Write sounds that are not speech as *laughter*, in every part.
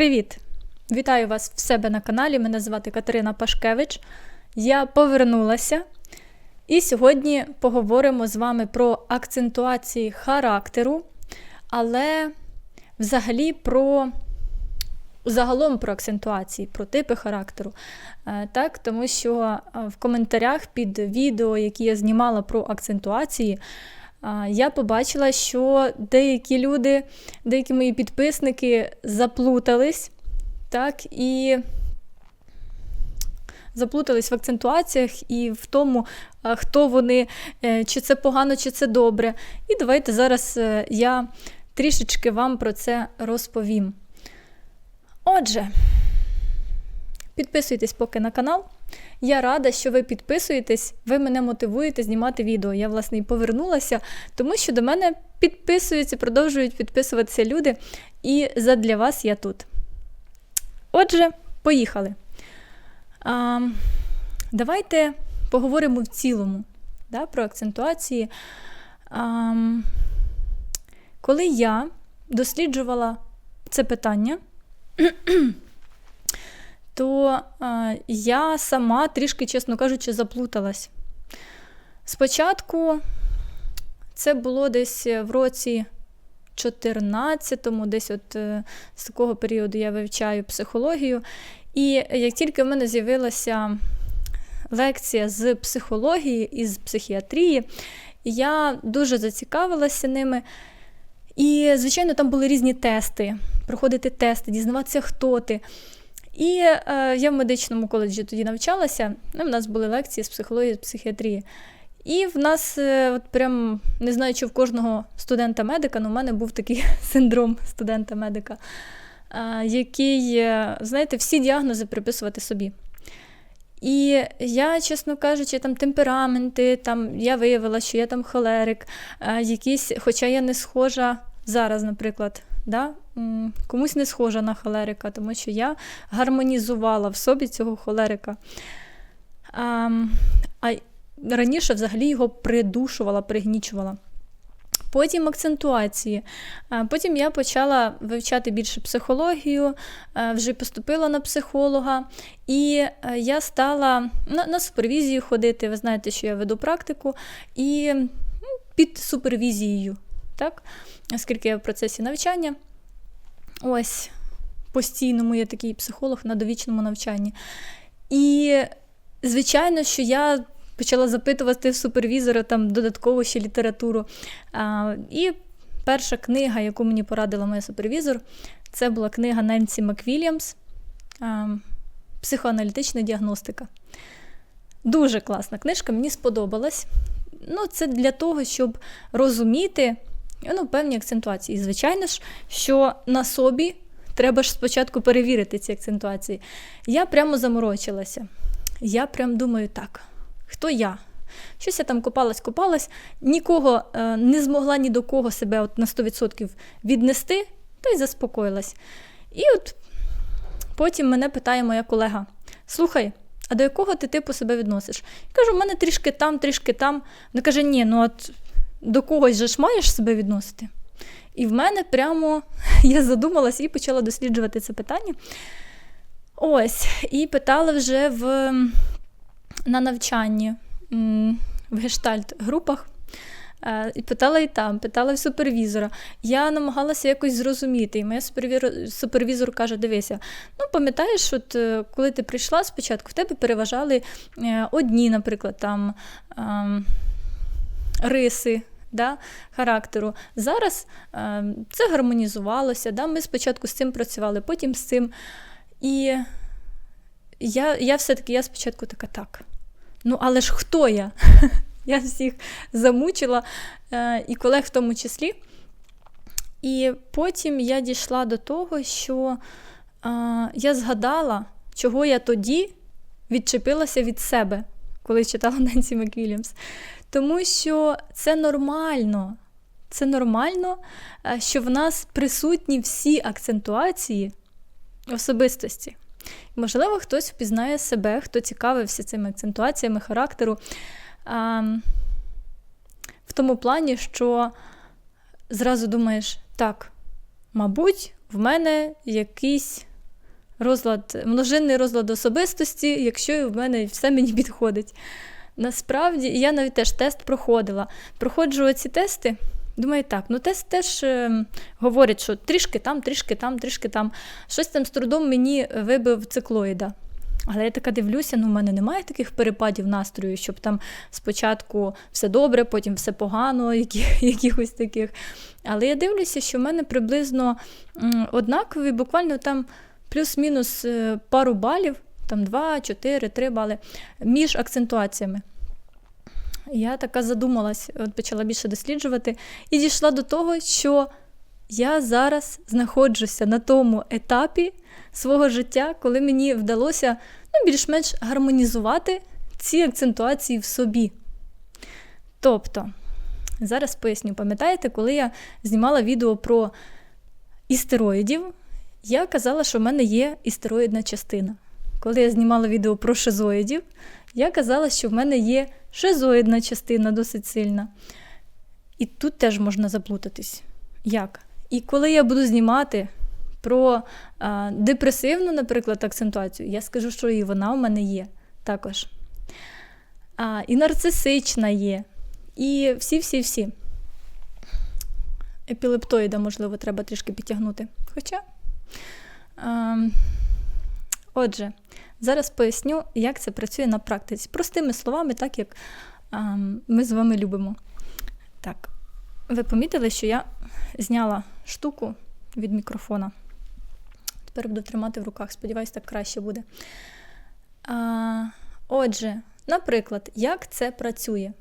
Привіт! Вітаю вас в себе на каналі. Мене звати Катерина Пашкевич. Я повернулася. І сьогодні поговоримо з вами про акцентуації характеру, але взагалі про загалом про акцентуації, про типи характеру. Е, Так, Тому що е, в коментарях під відео, які я знімала про акцентуації, Я побачила, що деякі люди, деякі мої підписники заплутались, так, і заплутались в акцентуаціях і в тому, хто вони, е, чи це погано, чи це добре. І давайте зараз е, я трішечки вам про це розповім. Отже, підписуйтесь поки на канал. Я рада, що ви підписуєтесь, ви мене мотивуєте знімати відео. Я, власне, і повернулася, тому що до мене підписуються, продовжують підписуватися люди, і задля вас я тут. Отже, поїхали. А, Давайте поговоримо в цілому да, про акцентуації. А, Коли я досліджувала це питання, то е, я сама трішки, чесно кажучи, заплуталась. Спочатку це було десь в році 14-му, десь от е, з такого періоду я вивчаю психологію. І як тільки в мене з'явилася лекція з психології і з психіатрії, я дуже зацікавилася ними. І, звичайно, там були різні тести, проходити тести, дізнаватися, хто ти. І е, я в медичному коледжі тоді навчалася. Ну, в нас були лекції з психології, з психіатрії. І в нас, е, от прям не знаю, чи в кожного студента-медика, але в мене був такий *laughs* синдром студента-медика, е, який, е, знаєте, всі діагнози приписувати собі. І я, чесно кажучи, там темпераменти, там я виявила, що я там холерик, е, якісь, хоча я не схожа зараз, наприклад, да? комусь не схожа на холерика, тому що я гармонізувала в собі цього холерика. А, а раніше взагалі його придушувала, пригнічувала. Потім акцентуації. Потім я почала вивчати більше психологію, вже поступила на психолога, і я стала на, на супервізію ходити. Ви знаєте, що я веду практику, і ну, під супервізією, так? оскільки я в процесі навчання. Ось постійному я такий психолог на довічному навчанні. І, звичайно, що я почала запитувати в супервізора там додатково ще літературу. А, І перша книга, яку мені порадила моя супервізор, це була книга Ненсі Маквільямс Психоаналітична діагностика. Дуже класна книжка, мені сподобалась. Ну, Це для того, щоб розуміти ну, певні акцентуації. Звичайно ж, що на собі треба ж спочатку перевірити ці акцентуації. Я прямо заморочилася. Я прям думаю, так, хто я? Щось я там копалась, копалась, нікого е, не змогла ні до кого себе от на 100% віднести, та й заспокоїлась. І от потім мене питає моя колега: слухай, а до якого ти типу себе відносиш? Я кажу, в мене трішки там, трішки там. Вона каже, ні, ну от до когось же ж маєш себе відносити. І в мене прямо *laughs* я задумалась і почала досліджувати це питання. Ось, і питала вже в, на навчанні в гештальт-групах. Е, і питала і там, питала в супервізора. Я намагалася якось зрозуміти. І моя супервізор, каже: дивися, ну пам'ятаєш, от е, коли ти прийшла спочатку, в тебе переважали е, одні, наприклад, там ем, риси да, характеру. Зараз е, це гармонізувалося. Да, Ми спочатку з цим працювали, потім з цим. І я я все-таки я спочатку така так. Ну, але ж хто я? *laughs* Я всіх замучила, е, і колег в тому числі. І потім я дійшла до того, що е, я згадала, чого я тоді відчепилася від себе, коли читала *laughs* Ненсі Маквільямс. Тому що це нормально. Це нормально, е, що в нас присутні всі акцентуації особистості. Можливо, хтось впізнає себе, хто цікавився цими акцентуаціями характеру. А, в тому плані, що зразу думаєш, так, мабуть, в мене якийсь розлад, множинний розлад особистості, якщо в мене все мені підходить. Насправді, я навіть теж тест проходила. Проходжу ці тести. Думаю, так, ну тест теж е, говорить, що трішки там, трішки там, трішки там. Щось там з трудом мені вибив циклоїда. Але я така дивлюся, ну в мене немає таких перепадів настрою, щоб там спочатку все добре, потім все погано, які, *laughs* якихось таких. Але я дивлюся, що в мене приблизно м, однакові, буквально там плюс-мінус е, пару балів, там 2, 4, 3 бали між акцентуаціями. Я така задумалась, от почала більше досліджувати, і дійшла до того, що я зараз знаходжуся на тому етапі свого життя, коли мені вдалося ну, більш-менш гармонізувати ці акцентуації в собі. Тобто, зараз поясню, пам'ятаєте, коли я знімала відео про істероїдів, я казала, що в мене є істероїдна частина. Коли я знімала відео про шизоїдів, я казала, що в мене є шизоїдна частина досить сильна. І тут теж можна заплутатись. Як? І коли я буду знімати про а, депресивну, наприклад, акцентуацію, я скажу, що і вона у мене є також. А, І нарцисична є. І всі-всі-всі. Епілептоїда, можливо, треба трішки підтягнути. Хоча. А, Отже, зараз поясню, як це працює на практиці. Простими словами, так як ми з вами любимо. Так, ви помітили, що я зняла штуку від мікрофона. Тепер буду тримати в руках, сподіваюсь, так краще буде. Отже, наприклад, як це працює?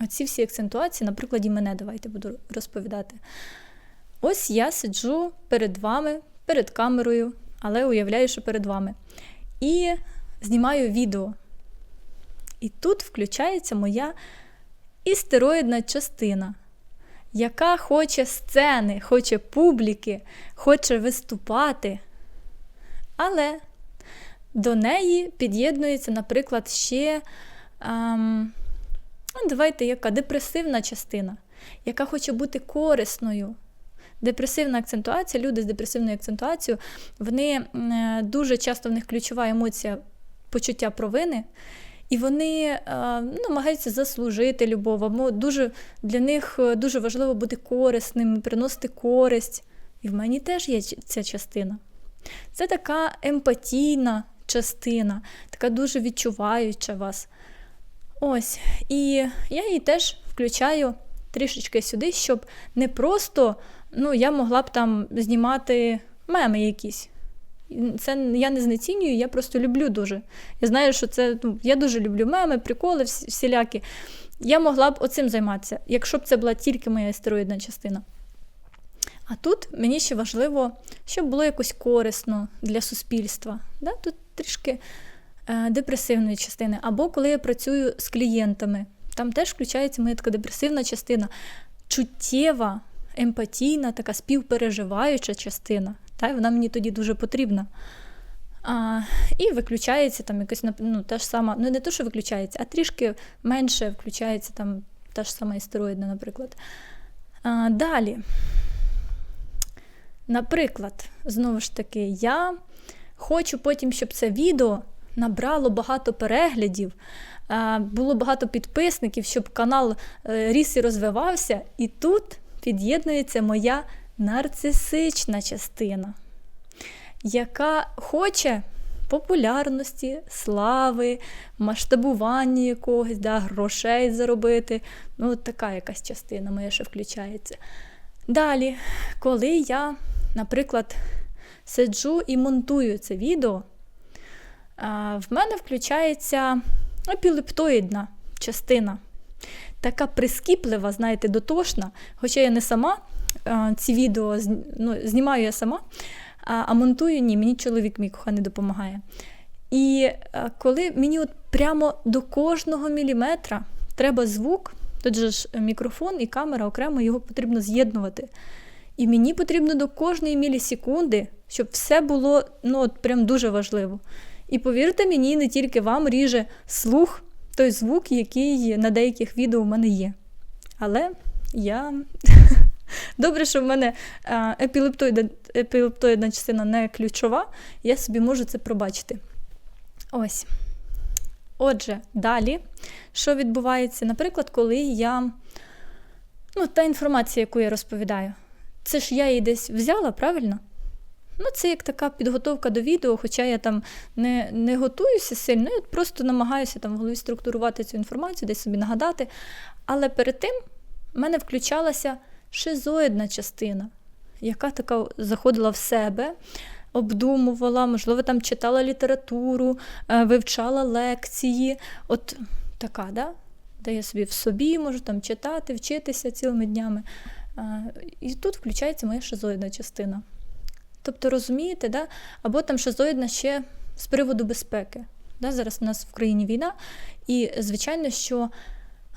Оці всі акцентуації, на прикладі мене давайте буду розповідати. Ось я сиджу перед вами, перед камерою, але уявляю, що перед вами. І знімаю відео. І тут включається моя істероїдна частина, яка хоче сцени, хоче публіки, хоче виступати. Але до неї під'єднується, наприклад, ще ем, ну, давайте яка депресивна частина, яка хоче бути корисною. Депресивна акцентуація, люди з депресивною акцентуацією, вони дуже часто в них ключова емоція почуття провини, і вони е, намагаються заслужити любов. Або дуже, Для них е, дуже важливо бути корисним, приносити користь. І в мені теж є ця частина. Це така емпатійна частина, така дуже відчуваюча вас. Ось. І я її теж включаю трішечки сюди, щоб не просто ну, я могла б там знімати меми якісь. Це я не знецінюю, я просто люблю дуже. Я знаю, що це ну, я дуже люблю меми, приколи всілякі. Я могла б оцим займатися, якщо б це була тільки моя астероїдна частина. А тут мені ще важливо, щоб було якось корисно для суспільства. Да? Тут трішки е, депресивної частини. Або коли я працюю з клієнтами, там теж включається моя така депресивна частина, чуттєва, емпатійна, така співпереживаюча частина. Та, Вона мені тоді дуже потрібна. А, І виключається там якась ну, та ж сама, ну не те, що виключається, а трішки менше включається там та ж сама істероїдна, наприклад. А, Далі. Наприклад, знову ж таки, я хочу потім, щоб це відео набрало багато переглядів, було багато підписників, щоб канал е, ріс і розвивався. І тут під'єднується моя нарцисична частина, яка хоче популярності, слави, масштабування якогось, да, грошей заробити. Ну, от така якась частина моя ще включається. Далі, коли я, наприклад, сиджу і монтую це відео, в мене включається епілептоїдна частина. Така прискіплива, знаєте, дотошна. Хоча я не сама ці відео ну, знімаю я сама, а монтую ні, мені чоловік мій коханий допомагає. І коли мені от прямо до кожного міліметра треба звук, тут же ж мікрофон і камера окремо його потрібно з'єднувати. І мені потрібно до кожної мілісекунди, щоб все було ну, от прям дуже важливо. І повірте мені, не тільки вам ріже слух той звук, який на деяких відео в мене є. Але я *laughs* Добре, що в мене е, епілептоїда, епілептоїдна частина не ключова, я собі можу це пробачити. Ось. Отже, далі, що відбувається, наприклад, коли я. Ну, та інформація, яку я розповідаю, це ж я її десь взяла, правильно? Ну, це як така підготовка до відео, хоча я там не не готуюся сильно, я просто намагаюся там в голові структурувати цю інформацію, десь собі нагадати. Але перед тим в мене включалася шизоїдна частина, яка така заходила в себе, обдумувала, можливо, там читала літературу, е, вивчала лекції. От така, да? де я собі в собі можу там читати, вчитися цілими днями. І тут включається моя шизоїдна частина. Тобто, розумієте, да? або там шизоїдна ще з приводу безпеки. Да? Зараз у нас в країні війна, і, звичайно, що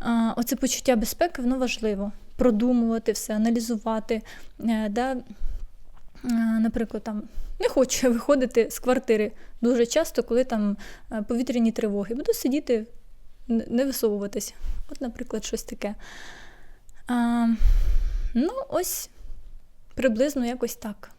а, оце почуття безпеки воно важливо. Продумувати все, аналізувати. Е, да? наприклад, там не хочу виходити з квартири дуже часто, коли там е, повітряні тривоги. Буду сидіти, не висовуватись. От, наприклад, щось таке. А, Ну, ось приблизно якось так.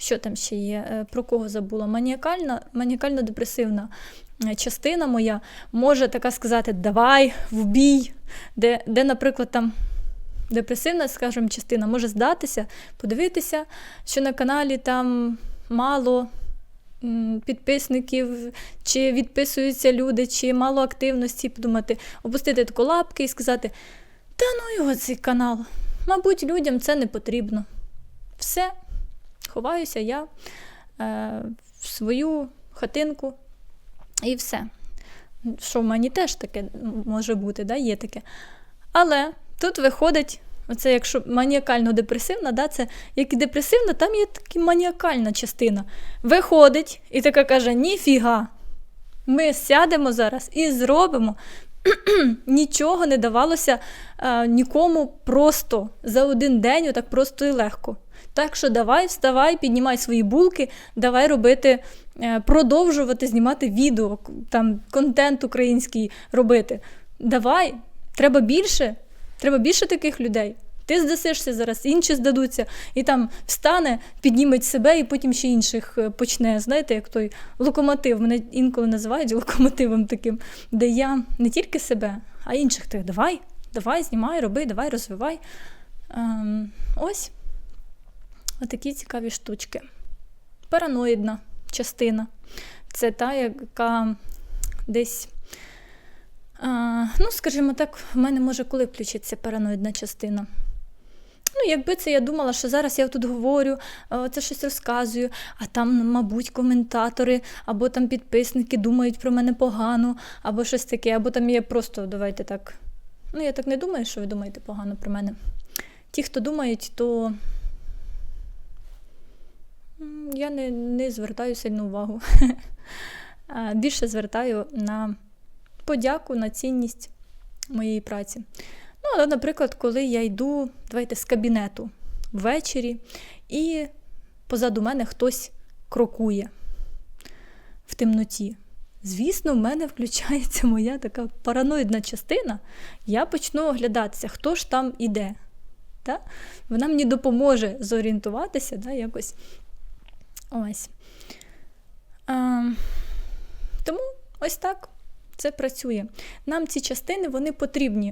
Що там ще є? Е, про кого забула? Маніакальна, маніакально-депресивна е, частина моя може така сказати: Давай, в бій, де, де, наприклад, там. Депресивна, скажімо, частина може здатися, подивитися, що на каналі там мало підписників, чи відписуються люди, чи мало активності, подумати, опустити таку лапки і сказати: Та ну його цей канал, мабуть, людям це не потрібно. Все ховаюся я е, в свою хатинку і все. Що в мені теж таке може бути, да, є таке. Але тут виходить, оце якщо маніакально-депресивна, да, це як і депресивна, там є така маніакальна частина. Виходить і така каже: Ніфіга, ми сядемо зараз і зробимо. *clears throat* Нічого не давалося а, нікому просто за один день, отак просто і легко. Так що давай, вставай, піднімай свої булки, давай робити, е, продовжувати знімати відео, там контент український робити. Давай, треба більше, треба більше таких людей. Ти здасишся зараз, інші здадуться, і там встане, підніметь себе, і потім ще інших е, почне. Знаєте, як той локомотив. Мене інколи називають локомотивом таким, де я не тільки себе, а інших тих. Давай, давай, знімай, роби, давай, розвивай. Ем, Ось. Отакі цікаві штучки. Параноїдна частина. Це та, яка десь, а, ну, скажімо так, в мене може коли включиться параноїдна частина. Ну, якби це я думала, що зараз я тут говорю, це щось розказую, а там, мабуть, коментатори або там підписники думають про мене погано, або щось таке, або там є просто, давайте так. Ну, я так не думаю, що ви думаєте погано про мене. Ті, хто думають, то я не не звертаю сильну увагу. *laughs* Більше звертаю на подяку, на цінність моєї праці. Ну, але, наприклад, коли я йду, давайте з кабінету ввечері, і позаду мене хтось крокує в темноті. Звісно, в мене включається моя така параноїдна частина. Я почну оглядатися, хто ж там іде. Да? Вона мені допоможе зорієнтуватися, да, якось Ось. А, Тому ось так це працює. Нам ці частини вони потрібні